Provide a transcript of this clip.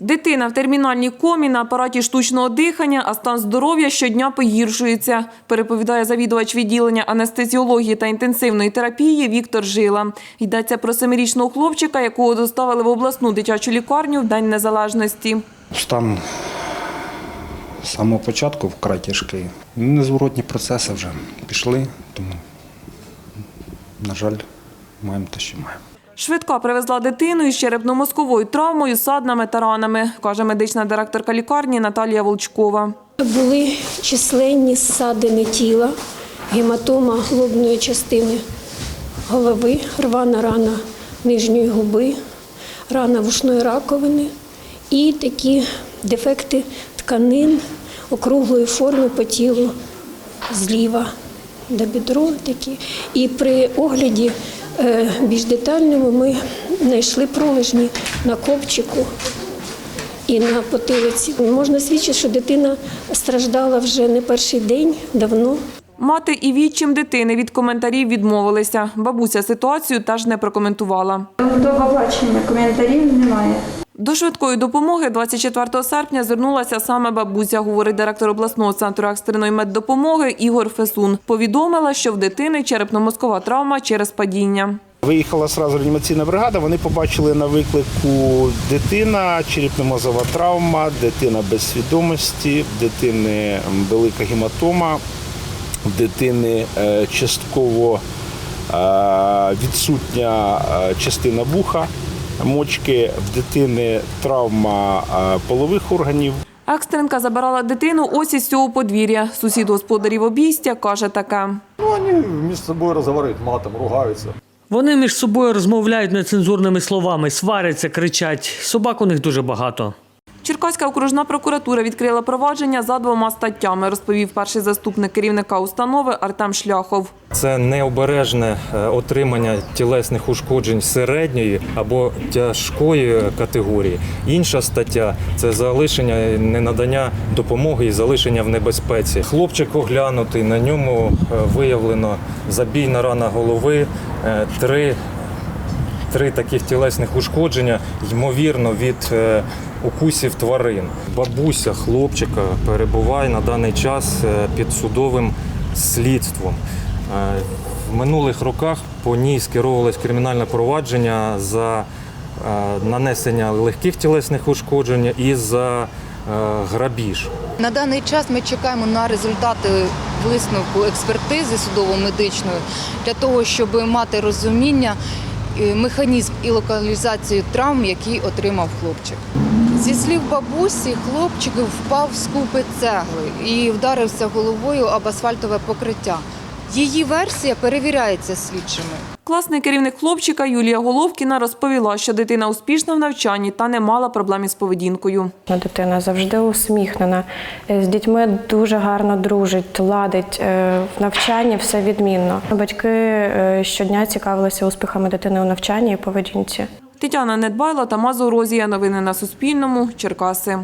Дитина в термінальній комі на апараті штучного дихання, а стан здоров'я щодня погіршується, переповідає завідувач відділення анестезіології та інтенсивної терапії Віктор Жила. Йдеться про семирічного хлопчика, якого доставили в обласну дитячу лікарню в День Незалежності. Стан з самого початку вкрай тяжкий. Незворотні процеси вже пішли, тому, на жаль, маємо те, що маємо. Швидка привезла дитину із черепно-мозковою травмою, саднами та ранами, каже медична директорка лікарні Наталія Волчкова. Були численні ссадини тіла, гематома лобної частини голови, рвана рана нижньої губи, рана вушної раковини і такі дефекти тканин округлої форми по тілу зліва до бідро такі. І при огляді е, більш детальному ми знайшли пролежні на копчику і на потилиці. Можна свідчити, що дитина страждала вже не перший день, давно. Мати і відчим дитини від коментарів відмовилися. Бабуся ситуацію теж не прокоментувала. До побачення коментарів немає. До швидкої допомоги 24 серпня звернулася саме бабуся, говорить директор обласного центру екстреної меддопомоги Ігор Фесун. Повідомила, що в дитини черепно-мозкова травма через падіння. Виїхала сразу реанімаційна бригада. Вони побачили на виклику дитина, черепно-мозова травма, дитина без свідомості, дитини велика гематома, дитини е, частково е, відсутня е, частина вуха, мочки, в дитини травма е, полових органів. Екстренка забирала дитину ось із цього подвір'я. Сусід господарів обійстя каже таке. Ну, вони між собою розговорюють, матом, ругаються. Вони між собою розмовляють нецензурними словами, сваряться, кричать. Собак у них дуже багато. Черкаська окружна прокуратура відкрила провадження за двома статтями, розповів перший заступник керівника установи Артем Шляхов. Це необережне е, отримання тілесних ушкоджень середньої або тяжкої категорії. Інша стаття це залишення ненадання допомоги і залишення в небезпеці. Хлопчик оглянутий, на ньому е, виявлено забійна рана голови, е, три, три таких тілесних ушкодження, ймовірно, від укусів тварин. Бабуся хлопчика перебуває на даний час е, під судовим слідством. Е, В минулих роках по ній скеровувалось кримінальне провадження за е, нанесення легких тілесних ушкоджень і за грабіж. На даний час ми чекаємо на результати висновку експертизи судово-медичної для того, щоб мати розуміння, механізм і локалізацію травм, які отримав хлопчик. Зі слів бабусі, хлопчик впав з купи цегли і вдарився головою об асфальтове покриття. Її версія перевіряється слідчими. Класний керівник хлопчика Юлія Головкіна розповіла, що дитина успішна в навчанні та не мала проблем із поведінкою. Дитина завжди усміхнена, е, з дітьми дуже гарно дружить, ладить е, в навчанні все відмінно. Батьки е, щодня цікавилися успіхами дитини у навчанні і поведінці. Тетяна Недбайло та Мазурозія. Новини на Суспільному. Черкаси.